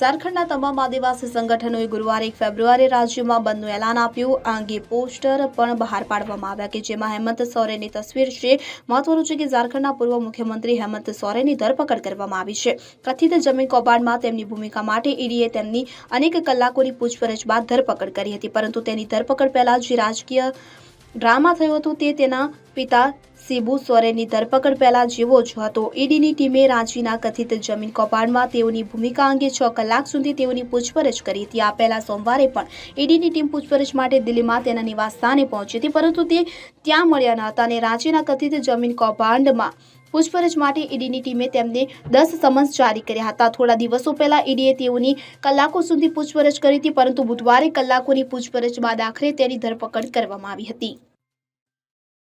ઝારખંડના તમામ આદિવાસી સંગઠનોએ ગુરુવારે એક ફેબ્રુઆરી રાજ્યમાં બંધનું એલાન આપ્યું. આ અંગે પોસ્ટર પણ બહાર પાડવામાં આવ્યા કે જેમાં હેમંત સોરેનની તસવીર છે. મહત્વનું છે કે ઝારખંડના પૂર્વ મુખ્યમંત્રી હેમંત સોરેનની ધરપકડ કરવામાં આવી છે. કથિત જમીન કૌભાંડમાં તેમની ભૂમિકા માટે ઈડીએ તેમની અનેક કલાકોની પૂછપરછ બાદ ધરપકડ કરી હતી. પરંતુ તેની ધરપકડ પહેલા જે રાજકીય ડ્રામા થયો હતો તે તેના પિતા શિબુ સોરેનની ધરપકડ પહેલા જેવો જ હતો. ઈડીની ટીમે રાંચીના કથિત જમીન કૌભાંડમાં તેઓની ભૂમિકા અંગે છ કલાક સુધી તેઓની પૂછપરછ કરી હતી. આ પહેલા સોમવારે પણ ઈડીની ટીમ પૂછપરછ માટે દિલ્હીમાં તેના નિવાસ સ્થાને પહોંચી હતી, પરંતુ તે ત્યાં મળ્યા ન હતા અને રાંચીના કથિત જમીન કૌભાંડમાં પૂછપરછ માટે ઈડીની ટીમે તેમને દસ સમન્સ જારી કર્યા હતા. થોડા દિવસો પહેલા ઈડીએ તેઓની કલાકો સુધી પૂછપરછ કરી હતી, પરંતુ બુધવારે કલાકોની પૂછપરછ બાદ આખરે તેની ધરપકડ કરવામાં આવી હતી.